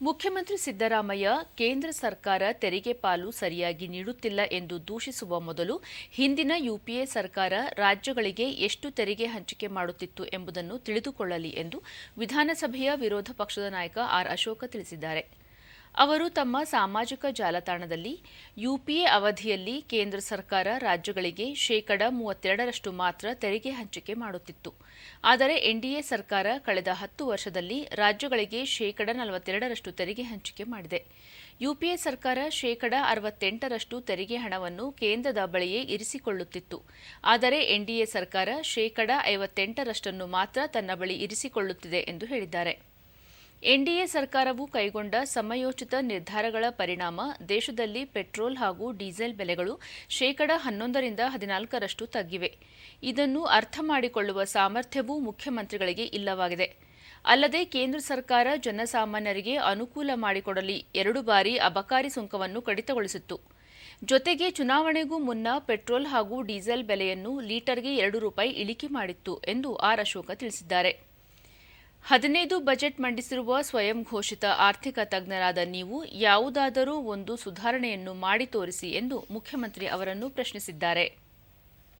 ಮುಖ್ಯಮಂತ್ರಿ ಸಿದ್ದರಾಮಯ್ಯ ಕೇಂದ್ರ ಸರ್ಕಾರ ತೆರಿಗೆ ಪಾಲು ಸರಿಯಾಗಿ ನೀಡುತ್ತಿಲ್ಲ ಎಂದು ದೂಷಿಸುವ ಮೊದಲು ಹಿಂದಿನ ಯುಪಿಎ ಸರ್ಕಾರ ರಾಜ್ಯಗಳಿಗೆ ಎಷ್ಟು ತೆರಿಗೆ ಹಂಚಿಕೆ ಮಾಡುತ್ತಿತ್ತು ಎಂಬುದನ್ನು ತಿಳಿದುಕೊಳ್ಳಲಿ ಎಂದು ವಿಧಾನಸಭೆಯ ವಿರೋಧ ಪಕ್ಷದ ನಾಯಕ ಆರ್ ಅಶೋಕ ತಿಳಿಸಿದ್ದಾರೆ. ಅವರು ತಮ್ಮ ಸಾಮಾಜಿಕ ಜಾಲತಾಣದಲ್ಲಿ ಯುಪಿಎ ಅವಧಿಯಲ್ಲಿ ಕೇಂದ್ರ ಸರ್ಕಾರ ರಾಜ್ಯಗಳಿಗೆ ಶೇಕಡ ಮೂವತ್ತೆರಡರಷ್ಟು ಮಾತ್ರ ತೆರಿಗೆ ಹಂಚಿಕೆ ಮಾಡುತ್ತಿತ್ತು. ಆದರೆ ಎನ್ಡಿಎ ಸರ್ಕಾರ ಕಳೆದ ಹತ್ತು ವರ್ಷದಲ್ಲಿ ರಾಜ್ಯಗಳಿಗೆ ಶೇಕಡ ನಲವತ್ತೆರಡರಷ್ಟು ತೆರಿಗೆ ಹಂಚಿಕೆ ಮಾಡಿದೆ. ಯುಪಿಎ ಸರ್ಕಾರ ಶೇಕಡ ಅರವತ್ತೆಂಟರಷ್ಟು ತೆರಿಗೆ ಹಣವನ್ನು ಕೇಂದ್ರದ ಬಳಿಯೇ ಇರಿಸಿಕೊಳ್ಳುತ್ತಿತ್ತು. ಆದರೆ ಎನ್ಡಿಎ ಸರ್ಕಾರ ಶೇಕಡ ಐವತ್ತೆಂಟರಷ್ಟನ್ನು ಮಾತ್ರ ತನ್ನ ಬಳಿ ಇರಿಸಿಕೊಳ್ಳುತ್ತಿದೆ ಎಂದು ಹೇಳಿದ್ದಾರೆ. ಎನ್ಡಿಎ ಸರ್ಕಾರವು ಕೈಗೊಂಡ ಸಮಯೋಚಿತ ನಿರ್ಧಾರಗಳ ಪರಿಣಾಮ ದೇಶದಲ್ಲಿ ಪೆಟ್ರೋಲ್ ಹಾಗೂ ಡೀಸೆಲ್ ಬೆಲೆಗಳು ಶೇಕಡ ಹನ್ನೊಂದರಿಂದ ಹದಿನಾಲ್ಕರಷ್ಟು ತಗ್ಗಿವೆ. ಇದನ್ನು ಅರ್ಥ ಮಾಡಿಕೊಳ್ಳುವ ಸಾಮರ್ಥ್ಯವೂ ಮುಖ್ಯಮಂತ್ರಿಗಳಿಗೆ ಇಲ್ಲವಾಗಿದೆ. ಅಲ್ಲದೆ ಕೇಂದ್ರ ಸರ್ಕಾರ ಜನಸಾಮಾನ್ಯರಿಗೆ ಅನುಕೂಲ ಮಾಡಿಕೊಡಲಿ ಎರಡು ಬಾರಿ ಅಬಕಾರಿ ಸುಂಕವನ್ನು ಕಡಿತಗೊಳಿಸಿತ್ತು. ಜೊತೆಗೆ ಚುನಾವಣೆಗೂ ಮುನ್ನ ಪೆಟ್ರೋಲ್ ಹಾಗೂ ಡೀಸೆಲ್ ಬೆಲೆಯನ್ನು ಲೀಟರ್ಗೆ ಎರಡು ರೂಪಾಯಿ ಇಳಿಕೆ ಮಾಡಿತ್ತು ಎಂದು ಆರ್ ಅಶೋಕ ತಿಳಿಸಿದ್ದಾರೆ. ಹದಿನೈದು ಬಜೆಟ್ ಮಂಡಿಸಿರುವ ಸ್ವಯಂ ಘೋಷಿತ ಆರ್ಥಿಕ ತಜ್ಞರಾದ ನೀವು ಯಾವುದಾದರೂ ಒಂದು ಸುಧಾರಣೆಯನ್ನು ಮಾಡಿ ತೋರಿಸಿ ಎಂದು ಮುಖ್ಯಮಂತ್ರಿ ಅವರನ್ನು ಪ್ರಶ್ನಿಸಿದ್ದಾರೆ.